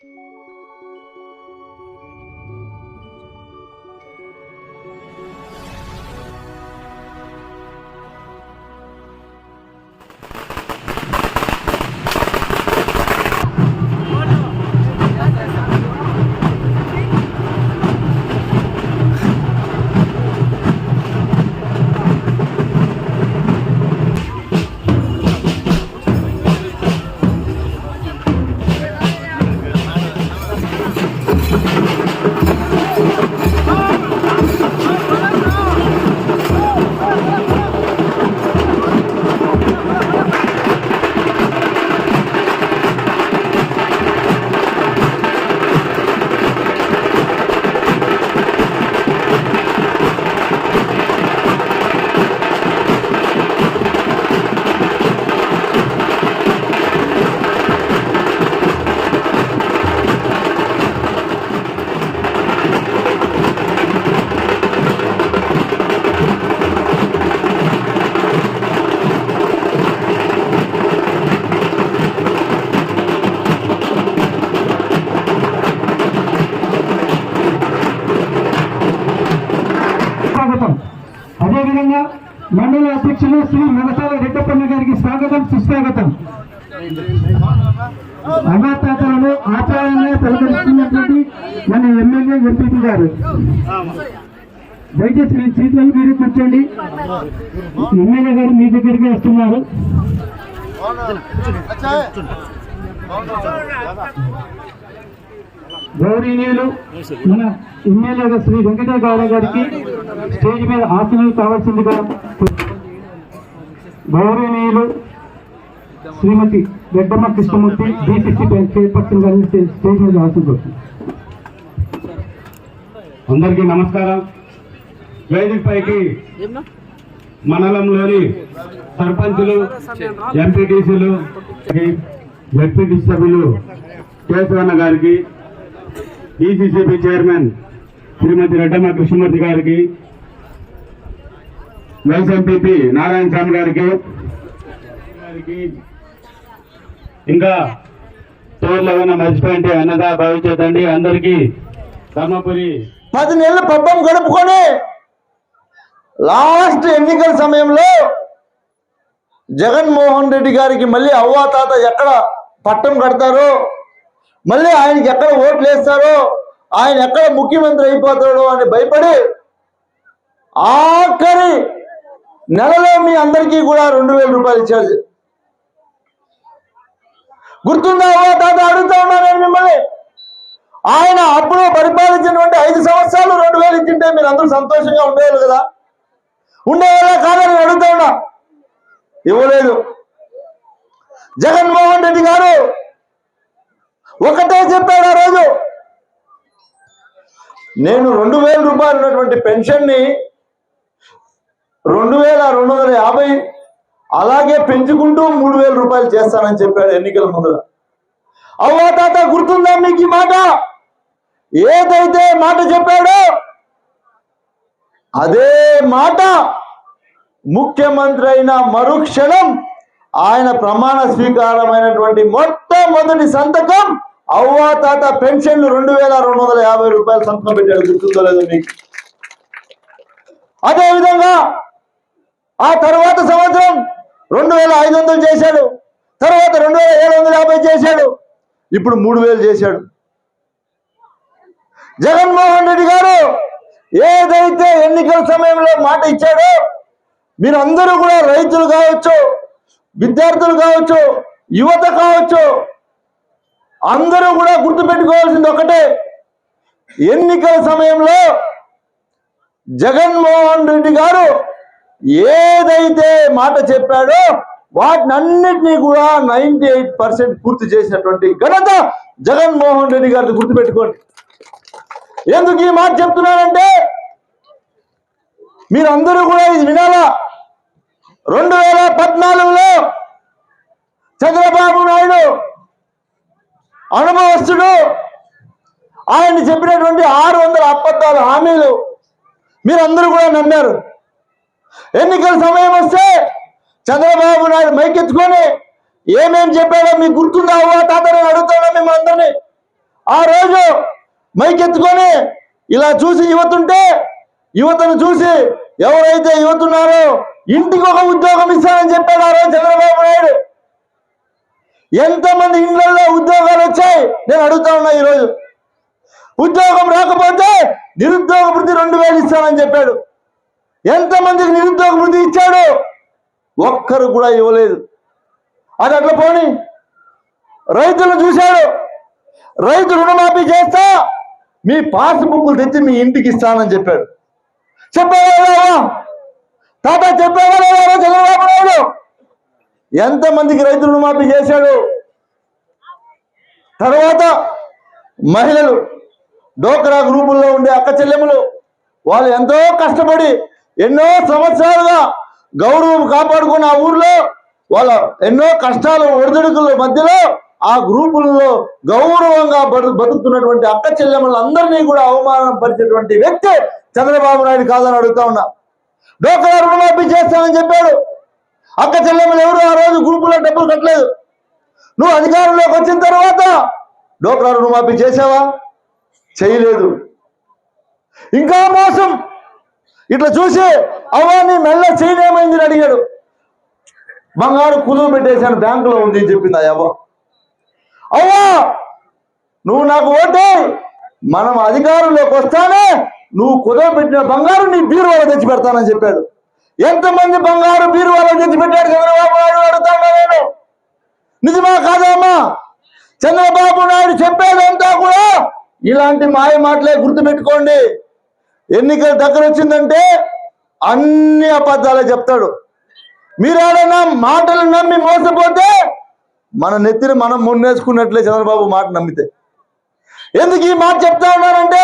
స్వాగతం మండల అధ్యక్షులు శ్రీ మెగసాల రెడ్డప్పన్న గారికి స్వాగతం సుస్వాగతం. అన్నదాతలను ఆచారంగా పలకరిస్తున్నటువంటి మన ఎమ్మెల్యే ఎంపీపీ గారు. దయచేసి మీ సీట్లలో మీరు కూర్చోండి. ఎమ్మెల్యే గారు మీ దగ్గరికి వస్తున్నారు. గౌరీనీయులు మన ఎమ్మెల్యేగా శ్రీ వెంకటేశ్వర గౌడ గారికి స్టేజ్ మీద ఆసనాలు కావాల్సిందిగా గౌరీనీయులు శ్రీమతి రెడ్డమ్మ కృష్ణమూర్తి బీసీసీ చైర్పర్సన్ గారిని స్టేజ్ మీద ఆశించవచ్చు అందరికీ నమస్కారం. వేదిక పైకి మండలంలోని సర్పంచులు ఎంపీటీసీలు జడ్పీటీ సభ్యులు కేశవన్న గారికి ఈసీసీబీ చైర్మన్ శ్రీమతి రెడ్డమ్మ కృష్ణమూర్తి గారికి వైస్ ఎంపీపీ నారాయణ స్వామి గారికి ఇంకా తోళ్ళు ఉన్న మర్చిపోయింటే అన్నదా భావించదండి అందరికీ ధర్మపురి పది నెలల పబ్బం గడుపుకొని లాస్ట్ ఎన్నికల సమయంలో జగన్మోహన్ రెడ్డి గారికి మళ్ళీ అవ్వా తాత ఎక్కడ పట్టం కడతారో మళ్ళీ ఆయనకి ఎక్కడ ఓట్లు వేస్తారో ఆయన ఎక్కడ ముఖ్యమంత్రి అయిపోతాడో అని భయపడి ఆఖరి నెలలో మీ అందరికీ కూడా రెండు వేల రూపాయలు ఇచ్చారు. గుర్తుందా తాత? అడుగుతా ఉన్నా నేను మిమ్మల్ని. ఆయన అప్పుడు పరిపాలించినటువంటి ఐదు సంవత్సరాలు రెండు వేలు ఇచ్చింటే మీరు అందరూ సంతోషంగా ఉండేవాళ్ళు కదా? ఉండేవాళ్ళ కాదని నేను అడుగుతా ఉన్నా. ఇవ్వలేదు. జగన్మోహన్ రెడ్డి గారు ఒకటే చెప్పాడు ఆ రోజు. నేను రెండు వేల రూపాయలు ఉన్నటువంటి పెన్షన్ని రెండు వేల రెండు వందల యాభై అలాగే పెంచుకుంటూ మూడు వేల రూపాయలు చేస్తానని చెప్పాడు ఎన్నికల ముందర. అవ్వా తాత గుర్తుందా మీకు ఈ మాట? ఏదైతే మాట చెప్పాడో అదే మాట ముఖ్యమంత్రి అయిన మరుక్షణం ఆయన ప్రమాణ స్వీకారమైనటువంటి మొట్టమొదటి సంతకం అవ్వా తాత పెన్షన్లు రెండు వేల రెండు వందల యాభై రూపాయలు సంతకం పెట్టాడు. గుర్తుందో లేదు మీకు? అదేవిధంగా ఆ తర్వాత సంవత్సరం రెండు వేల ఐదు వందలు చేశాడు. తర్వాత రెండు వేల ఏడు వందల యాభై చేశాడు. ఇప్పుడు మూడు వేలు చేశాడు. జగన్మోహన్ రెడ్డి గారు ఏదైతే ఎన్నికల సమయంలో మాట ఇచ్చాడో మీరు అందరూ కూడా రైతులు కావచ్చు విద్యార్థులు కావచ్చు యువత కావచ్చు అందరూ కూడా గుర్తుపెట్టుకోవాల్సింది ఒకటే. ఎన్నికల సమయంలో జగన్మోహన్ రెడ్డి గారు ఏదైతే మాట చెప్పాడో వాటిని అన్నింటినీ కూడా నైన్టీ ఎయిట్ పర్సెంట్ పూర్తి చేసినటువంటి ఘనత జగన్మోహన్ రెడ్డి గారిని గుర్తుపెట్టుకోండి. ఎందుకు ఈ మాట చెప్తున్నానంటే మీరందరూ కూడా ఇది వినాలా? రెండు వేల పద్నాలుగులో చంద్రబాబు నాయుడు అనుభవస్తుడు. ఆయన చెప్పినటువంటి ఆరు వందల అబద్ధాలు హామీలు మీరందరూ కూడా నమ్మారు. ఎన్నికల సమయం వస్తే చంద్రబాబు నాయుడు మైకెత్తుకొని ఏమేం చెప్పాడో మీకు గుర్తుందా? అవ్వ తాత అడుగుతాడో మిమ్మల్ని మేము అందరినీ? ఆ రోజు మైకెత్తుకొని ఇలా చూసి యువతుంటే యువతను చూసి ఎవరైతే యువతున్నారో ఇంటికి ఒక ఉద్యోగం ఇస్తానని చెప్పాడు ఆ రోజు చంద్రబాబు నాయుడు. ఎంతమంది ఇండ్లలో ఉద్యోగాలు వచ్చాయి నేను అడుగుతా ఉన్నా ఈరోజు. ఉద్యోగం రాకపోతే నిరుద్యోగ వృత్తి రెండు వేలు ఇస్తానని చెప్పాడు. ఎంతమందికి నిరుద్యోగ వృద్ధి ఇచ్చాడు? ఒక్కరు కూడా ఇవ్వలేదు. అది అట్లా పోని. రైతులను చూశాడు రైతు రుణమాఫీ చేస్తా మీ పాస్బుక్లు తెచ్చి మీ ఇంటికి ఇస్తానని చెప్పాడు. చెప్పాడు తాత చెప్పావా చంద్రబాబు నాయుడు. ఎంతమందికి రైతులు రుణమాఫీ చేశాడు? తర్వాత మహిళలు డోక్రా గ్రూపుల్లో ఉండే అక్క చెల్లెములు వాళ్ళు ఎంతో కష్టపడి ఎన్నో సంవత్సరాలుగా గౌరవం కాపాడుకున్న ఆ ఊర్లో వాళ్ళ ఎన్నో కష్టాలు ఒడిదుడుకుల మధ్యలో ఆ గ్రూపుల్లో గౌరవంగా బతుకుతున్నటువంటి అక్క చెల్లెములందరినీ కూడా అవమానం పరిచేటువంటి వ్యక్తి చంద్రబాబు నాయుడు కాదని అడుగుతా ఉన్నా. డోక్రా రుణమాఫీ చేస్తానని చెప్పాడు. అక్క చెల్లెమ్మలు ఎవరు ఆ రోజు గ్రూపులో డబ్బులు కట్టలేదు. నువ్వు అధికారంలోకి వచ్చిన తర్వాత డోక్రా రుణమాఫీ చేసావా చేయలేదు. ఇంకా మోసం. ఇట్లా చూసి అవ్వా నీ మెల్ల చేయలేమైంది అని అడిగాడు. బంగారు కుదువు పెట్టేశాను బ్యాంకులో ఉంది అని చెప్పింది ఆ అవ్వ అవ్వా నువ్వు నాకు ఓటే మనం అధికారంలోకి వస్తానే నువ్వు కుదవ పెట్టిన బంగారు నీ బీరువాలో తెచ్చి పెడతానని చెప్పాడు. ఎంతమంది బంగారు బీరువాలో తెచ్చి పెట్టాడు చంద్రబాబు నాయుడు అడుగుతాను నేను. నిజమా కాదమ్మా చంద్రబాబు నాయుడు చెప్పేదంతా కూడా ఇలాంటి మాయ మాటలే గుర్తుపెట్టుకోండి. ఎన్నికల దగ్గర వచ్చిందంటే అన్ని అబద్ధాలే చెప్తాడు. మీరు మాటలు నమ్మి మోసపోతే మన నెత్తిని మనం మున్నేసుకున్నట్లే చంద్రబాబు మాట నమ్మితే. ఎందుకు ఈ మాట చెప్తా ఉన్నానంటే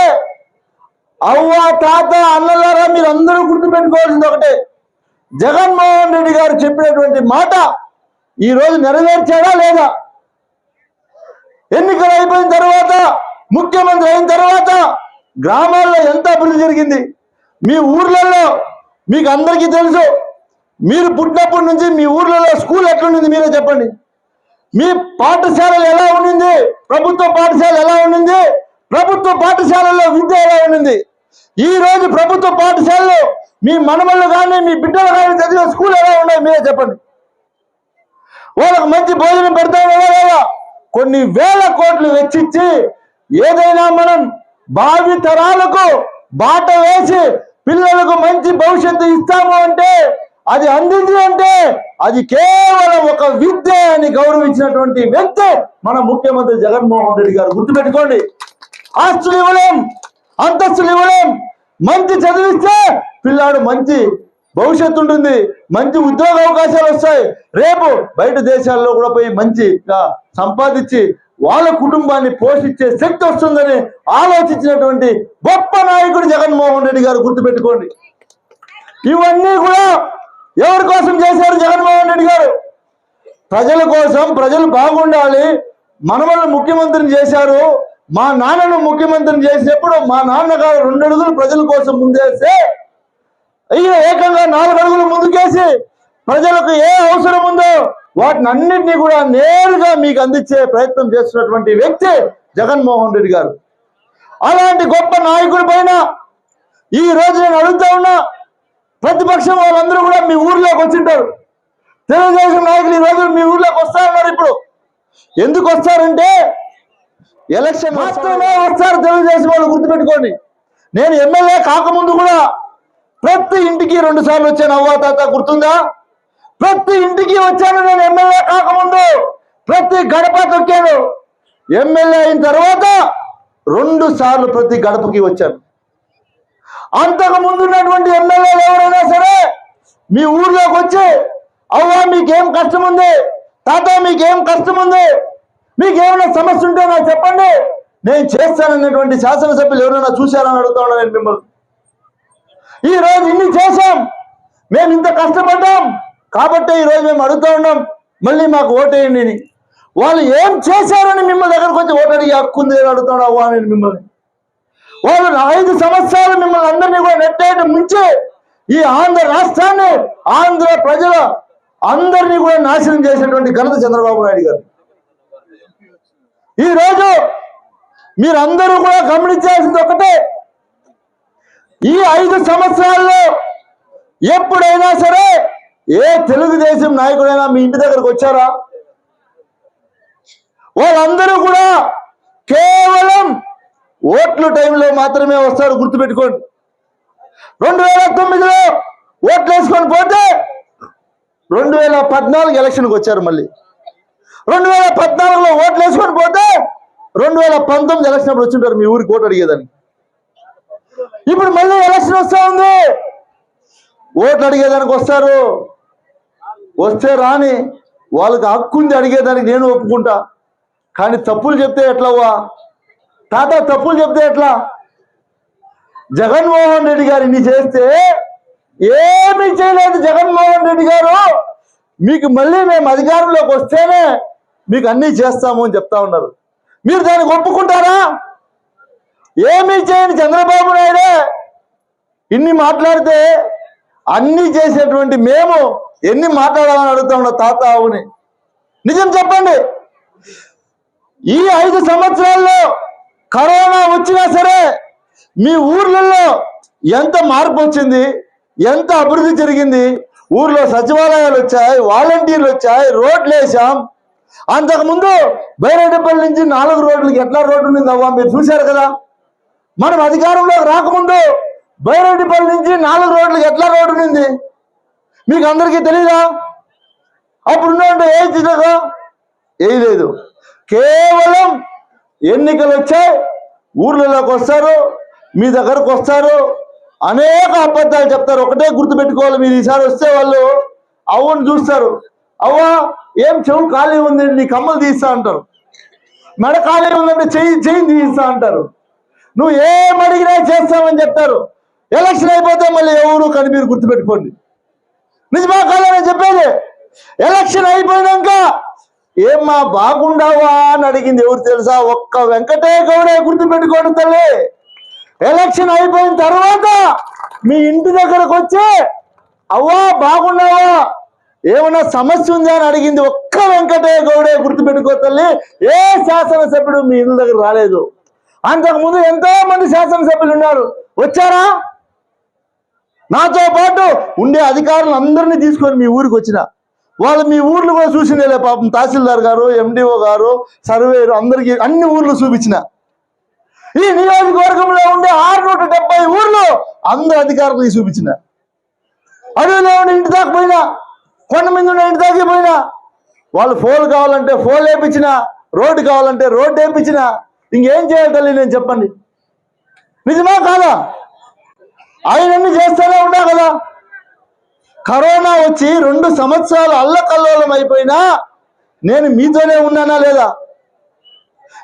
అవ్వ తాత అన్నలారా మీరు అందరూ గుర్తుపెట్టుకోవాల్సింది ఒకటే. జగన్మోహన్ రెడ్డి గారు చెప్పినటువంటి మాట ఈరోజు నెరవేర్చాడా లేదా? ఎన్నికలు అయిపోయిన తర్వాత ముఖ్యమంత్రి అయిన తర్వాత గ్రామాల్లో ఎంత అభివృద్ధి జరిగింది? మీ ఊర్లలో మీకు అందరికీ తెలుసు మీరు పుట్టినప్పటి నుంచి మీ ఊర్లలో స్కూల్ ఎట్లుండింది మీరే చెప్పండి. మీ పాఠశాలలు ఎలా ఉండింది? ప్రభుత్వ పాఠశాల ఎలా ఉండింది ప్రభుత్వ పాఠశాలలో విద్య ఎలా ఉండింది ఈ రోజు ప్రభుత్వ పాఠశాలలో మీ మనమళ్ళు కానీ మీ బిడ్డలు కానీ చదివే స్కూల్ ఎలా ఉన్నాయి? మీరే చెప్పండి. వాళ్ళకు మంచి భోజనం పెడతా లేదా? కొన్ని వేల కోట్లు వెచ్చించి ఏదైనా మనం భావి తరాలకు బాట వేసి పిల్లలకు మంచి భవిష్యత్తు ఇస్తాము అంటే అది అందింది అంటే అది కేవలం ఒక విద్య అని గౌరవించినటువంటి వ్యక్తి మన ముఖ్యమంత్రి జగన్మోహన్ రెడ్డి గారు. గుర్తుపెట్టుకోండి. ఆస్తులు ఇవ్వలేం అంతస్తులు ఇవ్వలేం. మంచి చదివిస్తే పిల్లాడు మంచి భవిష్యత్తు ఉంటుంది మంచి ఉద్యోగ అవకాశాలు వస్తాయి. రేపు బయట దేశాల్లో కూడా పోయి మంచిగా సంపాదించి వాళ్ళ కుటుంబాన్ని పోషించే శక్తి వస్తుందని ఆలోచించినటువంటి గొప్ప నాయకుడు జగన్మోహన్ రెడ్డి గారు గుర్తుపెట్టుకోండి. ఇవన్నీ కూడా ఎవరి కోసం చేశారు జగన్మోహన్ రెడ్డి గారు? ప్రజల కోసం ప్రజలు బాగుండాలి. మనవల్ని ముఖ్యమంత్రిని చేశారు. మా నాన్నను ముఖ్యమంత్రిని చేసినప్పుడు మా నాన్నగారు రెండు అడుగులు ప్రజల కోసం ముందేస్తే ఈయన ఏకంగా నాలుగు అడుగులు ముందుకేసి ప్రజలకు ఏ అవసరం ఉందో వాటిని అన్నింటినీ కూడా నేరుగా మీకు అందించే ప్రయత్నం చేస్తున్నటువంటి వ్యక్తి జగన్మోహన్ రెడ్డి గారు. అలాంటి గొప్ప నాయకుడి పైన ఈ రోజు నేను అడుగుతా ఉన్నా ప్రతిపక్షం వాళ్ళందరూ కూడా మీ ఊర్లోకి వచ్చింటారు. తెలుగుదేశం నాయకులు ఈ రోజు మీ ఊర్లోకి వస్తా ఉన్నారు ఇప్పుడు. ఎందుకు వస్తారంటే ఎలక్షన్ మాత్రమే వస్తారు తెలుగుదేశం వాళ్ళు గుర్తుపెట్టుకోండి. నేను ఎమ్మెల్యే కాకముందు కూడా ప్రతి ఇంటికి రెండు సార్లు వచ్చాను. అవ్వా తాత గుర్తుందా? ప్రతి ఇంటికి వచ్చాను నేను ఎమ్మెల్యే కాకముందు. ప్రతి గడప తొక్కాను. ఎమ్మెల్యే అయిన తర్వాత రెండు సార్లు ప్రతి గడపకి వచ్చాను. అంతకు ముందు ఉన్నటువంటి ఎమ్మెల్యేలు ఎవరైనా సరే మీ ఊర్లోకి వచ్చి అవ్వా మీకేం కష్టం ఉంది తాత మీకేం కష్టం ఉంది మీకేమైనా సమస్య ఉంటే నాకు చెప్పండి. నేను చేస్తానన్నటువంటి శాసనసభ్యులు ఎవరైనా చూశారని అడుగుతా ఉన్నా నేను మిమ్మల్ని? ఈ రోజు ఇన్ని చేశాం. మేము ఇంత కష్టపడ్డాం. కాబట్టి ఈరోజు మేము అడుగుతా ఉన్నాం. మళ్ళీ మాకు ఓటేయండి అని. వాళ్ళు ఏం చేశారని మిమ్మల్ని దగ్గరకు వచ్చి ఓటడిగి హక్కుంది అని అడుగుతాడు అవ్వా నేను మిమ్మల్ని? వాళ్ళు ఐదు సంవత్సరాలు మిమ్మల్ని అందరినీ కూడా నెట్టేయడం ముంచి ఈ ఆంధ్ర రాష్ట్రాన్ని ఆంధ్ర ప్రజల అందరినీ కూడా నాశనం చేసినటువంటి ఘనత చంద్రబాబు నాయుడు గారు. ఈ రోజు మీరందరూ కూడా గమనించాల్సింది ఒకటే. ఈ ఐదు సంవత్సరాల్లో ఎప్పుడైనా సరే ఏ తెలుగుదేశం నాయకుడైనా మీ ఇంటి దగ్గరకు వచ్చారా? వాళ్ళందరూ కూడా కేవలం ఓట్లు టైంలో మాత్రమే వస్తారు గుర్తుపెట్టుకోండి. రెండు వేల తొమ్మిదిలో ఓట్లు వేసుకొని పోతే రెండు వేల పద్నాలుగు ఎలక్షన్కి వచ్చారు మళ్ళీ. రెండు వేల పద్నాలుగులో ఓట్లు వేసుకొని పోతే రెండు వేల పంతొమ్మిది ఎలక్షన్ అప్పుడు వచ్చింటారు మీ ఊరికి ఓటు అడిగేదానికి. ఇప్పుడు మళ్ళీ ఎలక్షన్ వస్తా ఉంది. ఓట్లు అడిగేదానికి వస్తారు. వస్తే రాని వాళ్ళకి హక్కు ఉంది అడిగేదానికి నేను ఒప్పుకుంటా. కానీ తప్పులు చెప్తే ఎట్లవ్వా? తాత తప్పులు చెప్తే ఎట్లా? జగన్మోహన్ రెడ్డి గారు ఇన్ని చేస్తే ఏమీ చేయలేదు జగన్మోహన్ రెడ్డి గారు. మీకు మళ్ళీ మేము అధికారంలోకి వస్తేనే మీకు అన్నీ చేస్తాము అని చెప్తా ఉన్నారు. మీరు దానికి ఒప్పుకుంటారా? ఏమీ చేయని చంద్రబాబు నాయుడే ఇన్ని మాట్లాడితే అన్నీ చేసేటువంటి మేము ఎన్ని మాట్లాడాలని అడుగుతా ఉన్నా తాత అవుని నిజం చెప్పండి. ఈ ఐదు సంవత్సరాల్లో కరోనా వచ్చినా సరే మీ ఊర్లలో ఎంత మార్పు వచ్చింది? ఎంత అభివృద్ధి జరిగింది? ఊర్లో సచివాలయాలు వచ్చాయి వాలంటీర్లు వచ్చాయి రోడ్లు వేసాం అంతకుముందు బైరెడ్డిపల్లి నుంచి నాలుగు రోడ్లకి ఎట్లా రోడ్డు ఉండిందవ్వా మీరు చూశారు కదా? మనం అధికారంలో రాకముందు బైరెడ్డిపల్లి నుంచి నాలుగు రోడ్లకి ఎట్లా రోడ్డు ఉండింది? మీకు అందరికీ తెలీదా? అప్పుడు ఉన్నట్టు ఏ ఏది లేదు. కేవలం ఎన్నికలు వచ్చాయి ఊర్లలోకి వస్తారు మీ దగ్గరకు వస్తారు అనేక అబద్ధాలు చెప్తారు. ఒకటే గుర్తుపెట్టుకోవాలి మీరు ఈసారి వస్తే వాళ్ళు అవ్వని చూస్తారు. అవ్వ ఏం చెవులు ఖాళీ ఉంది నీ కమ్మలు తీస్తా అంటారు. మెడ ఖాళీ ఉందంటే చెయ్యి చెయ్యి తీస్తా అంటారు. నువ్వు ఏం అడిగినా చేస్తామని చెప్తారు. ఎలక్షన్ అయిపోతే మళ్ళీ ఎవరు కానీ మీరు గుర్తుపెట్టుకోండి. నిజమా కాలేదని చెప్పేది. ఎలక్షన్ అయిపోయినాక ఏమ్మా బాగుండావా అని అడిగింది ఎవరు తెలుసా? ఒక్క వెంకటే గౌడే గుర్తు పెట్టుకోండి తల్లి. ఎలక్షన్ అయిపోయిన తర్వాత మీ ఇంటి దగ్గరకు వచ్చి అవ్వా బాగున్నావా? ఏమన్నా సమస్య ఉందా? అని అడిగింది ఒక్క వెంకటే గౌడే గుర్తు పెట్టుకో తల్లి. ఏ శాసనసభ్యుడు మీ ఇంటి దగ్గర రాలేదు. అంతకుముందు ఎంతో మంది శాసనసభ్యులు ఉన్నారు. వచ్చారా? నాతో పాటు ఉండే అధికారులు అందరినీ తీసుకొని మీ ఊరికి వచ్చిన. వాళ్ళు మీ ఊర్లు కూడా చూసిందేలే పాపం తహసీల్దార్ గారు ఎండిఓ గారు సర్వేరు అందరికి అన్ని ఊర్లు చూపించిన. ఈ నియోజకవర్గంలో ఉండే ఆరు నూట డెబ్బై ఊర్లు అందరు అధికారులకు చూపించిన. అడవిలో ఉన్న ఇంటి దాకా పోయినా కొండ మీద ఉన్న ఇంటి దాకా పోయినా వాళ్ళు ఫోన్ కావాలంటే ఫోన్ వేయించిన రోడ్డు కావాలంటే రోడ్డు వేయించిన ఇంకేం చేయాలి తల్లి నేను చెప్పండి. నిజమా కాదా? ఆయనన్నీ చేస్తూనే ఉన్నా కదా? కరోనా వచ్చి రెండు సంవత్సరాలు అల్లకల్లోలం అయిపోయినా నేను మీతోనే ఉన్నానా లేదా?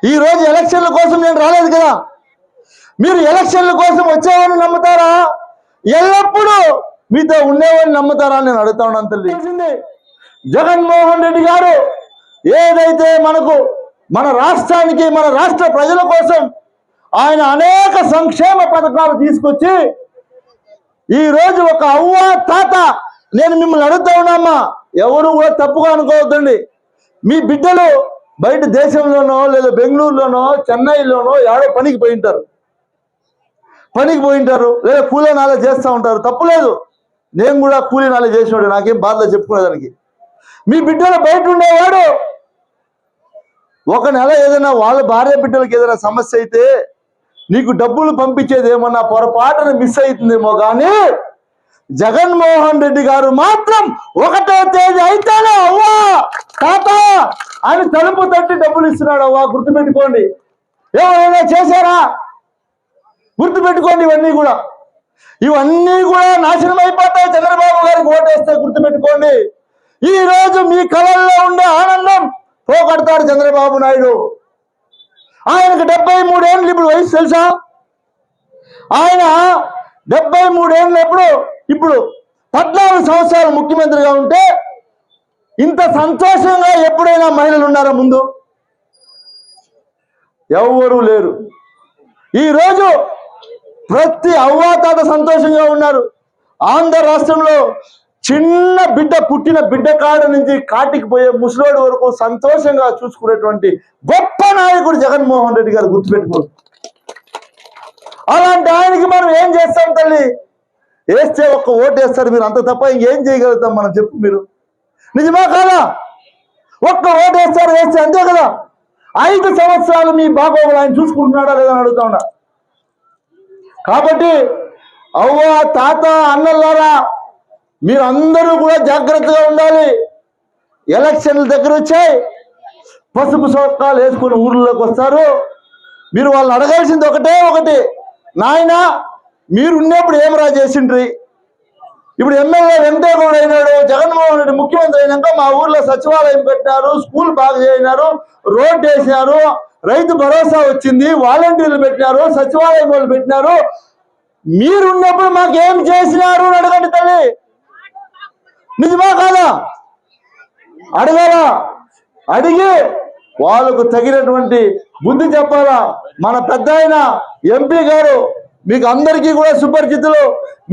ఈ రోజు ఎలక్షన్ల కోసం నేను రాలేదు కదా? మీరు ఎలక్షన్ల కోసం వచ్చేవాడిని నమ్ముతారా? ఎల్లప్పుడూ మీతో ఉండేవాడిని నమ్ముతారా నేను అడుగుతా ఉన్నాను తల్లి. తెలిసింది. జగన్మోహన్ రెడ్డి గారు ఏదైతే మనకు మన రాష్ట్రానికి మన రాష్ట్ర ప్రజల కోసం ఆయన అనేక సంక్షేమ పథకాలు తీసుకొచ్చి ఈ రోజు ఒక అవ్వ తాత నేను మిమ్మల్ని అడుగుతా ఉన్నామా ఎవరు కూడా తప్పుగా అనుకోవద్దండి. మీ బిడ్డలు బయట దేశంలోనో లేదా బెంగళూరులోనో చెన్నైలోనో ఎవడో పనికి పోయి ఉంటారు. పనికి పోయి ఉంటారు లేదా కూలీ నాలే చేస్తూ ఉంటారు. తప్పులేదు నేను కూడా కూలీ నాలే చేసినాడు నాకేం బాధలో చెప్పుకునేదానికి. మీ బిడ్డలు బయట ఉండేవాడు ఒక నెల ఏదైనా వాళ్ళ భార్య బిడ్డలకి ఏదైనా సమస్య అయితే నీకు డబ్బులు పంపించేది ఏమన్నా పొరపాటున మిస్ అవుతుందేమో కానీ జగన్మోహన్ రెడ్డి గారు మాత్రం ఒకటో తేదీ అయితేనే అవ్వా తాత అని తలుపు తట్టి డబ్బులు ఇస్తున్నాడు అవ్వా గుర్తుపెట్టుకోండి. ఏమైనా చేశారా? గుర్తుపెట్టుకోండి ఇవన్నీ కూడా. ఇవన్నీ కూడా నాశనం అయిపోతాయి. చంద్రబాబు గారికి ఓటేస్తే గుర్తుపెట్టుకోండి. ఈ రోజు మీ కళల్లో ఉండే ఆనందం పోగొడతాడు చంద్రబాబు నాయుడు. ఆయనకు డెబ్బై మూడేళ్ళు ఇప్పుడు వయసు తెలుసా? ఆయన డెబ్బై మూడేళ్ళు ఎప్పుడు ఇప్పుడు పద్నాలుగు సంవత్సరాలు ముఖ్యమంత్రిగా ఉంటే ఇంత సంతోషంగా ఎప్పుడైనా మహిళలు ఉన్నారా ముందు? ఎవరూ లేరు. ఈరోజు ప్రతి అవ్వాతాత సంతోషంగా ఉన్నారు. ఆంధ్ర రాష్ట్రంలో చిన్న బిడ్డ పుట్టిన బిడ్డ కాడ నుంచి కాటికి పోయే ముసలోడి వరకు సంతోషంగా చూసుకునేటువంటి గొప్ప నాయకుడు జగన్మోహన్ రెడ్డి గారు గుర్తుపెట్టుకోరు అలాంటి ఆయనకి మనం ఏం చేస్తాం తల్లి? వేస్తే ఒక్క ఓటు వేస్తారు మీరు అంత తప్ప ఇంకేం చేయగలుగుతాం మనం? చెప్పు మీరు. నిజమా కాదా? ఒక్క ఓటు వేస్తారు వేస్తే అంతే కదా? ఐదు సంవత్సరాలు మీ బాగోగులు ఆయన చూసుకుంటున్నాడా లేదని అడుగుతా ఉన్నా. కాబట్టి అవ్వ తాత అన్నల్లారా మీరు అందరూ కూడా జాగ్రత్తగా ఉండాలి. ఎలక్షన్ల దగ్గర వచ్చాయి. పసుపు సొక్కాలు వేసుకుని ఊర్లోకి వస్తారు. మీరు వాళ్ళని అడగాల్సింది ఒకటే ఒకటి. నాయనా మీరున్నప్పుడు ఏమరా చేసిండ్రి? ఇప్పుడు ఎమ్మెల్యే వెంకటేగౌడ అయినాడు జగన్మోహన్ రెడ్డి ముఖ్యమంత్రి అయినాక మా ఊర్లో సచివాలయం పెట్టినారు స్కూల్ బాగా చేసినారు రోడ్ వేసినారు రైతు భరోసా వచ్చింది వాలంటీర్లు పెట్టినారు సచివాలయం వాళ్ళు పెట్టినారు. మీరున్నప్పుడు మాకేం చేసినారు అని అడగండి తల్లి. నిజమా కాదా? అడగాలా? అడిగి వాళ్ళకు తగినటువంటి బుద్ధి చెప్పాలా? మన పెద్ద ఎంపీ గారు మీకు అందరికీ కూడా సుపరిచితులు.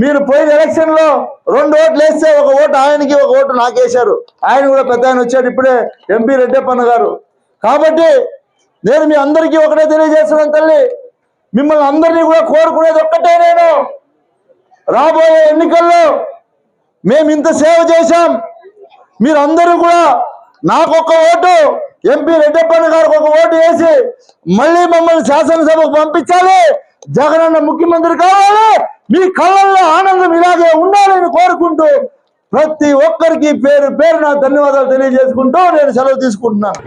మీరు పోయిన ఎలక్షన్లో రెండు ఓట్లు వేస్తే ఒక ఓటు ఆయనకి ఒక ఓటు నాకేశారు ఆయన కూడా పెద్ద ఆయన వచ్చాడు ఇప్పుడే ఎంపీ రెడ్డప్పన్న గారు. కాబట్టి నేను మీ అందరికీ ఒకటే తెలియజేస్తున్నాను తల్లి. మిమ్మల్ని అందరినీ కూడా కోరుకునేది ఒక్కటే నేను. రాబోయే ఎన్నికల్లో మేము ఇంత సేవ చేశాం. మీరందరూ కూడా నాకు ఒక ఓటు ఎంపీ రెడ్డప్పన్న గారికి ఒక ఓటు వేసి మళ్ళీ మమ్మల్ని శాసనసభకు పంపించాలి. జగనన్న ముఖ్యమంత్రి కావాలి. మీ కళ్ళల్లో ఆనందం ఇలాగే ఉండాలని కోరుకుంటూ ప్రతి ఒక్కరికి పేరు పేరు నా ధన్యవాదాలు తెలియజేసుకుంటూ నేను సెలవు తీసుకుంటున్నాను.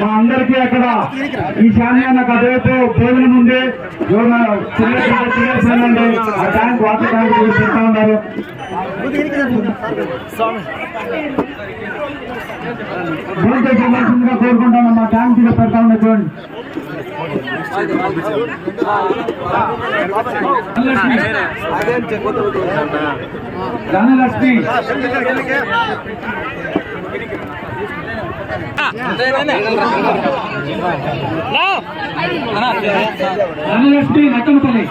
మా అందరికీ అక్కడ ఈ శాన్యానికి అటువైపు భోజనం ఉంది ఆ ట్యాంక్ వాటర్ ట్యాంక్ కూడా ఉన్నారు. భోజనం చేయవలసిందిగా కోరుకుంటాను మా ట్యాంక్ కింద పెడతా ఉన్నా చూడండి. ధనలక్ష్మి. ధనలక్ష్మి నక్కమతల్లి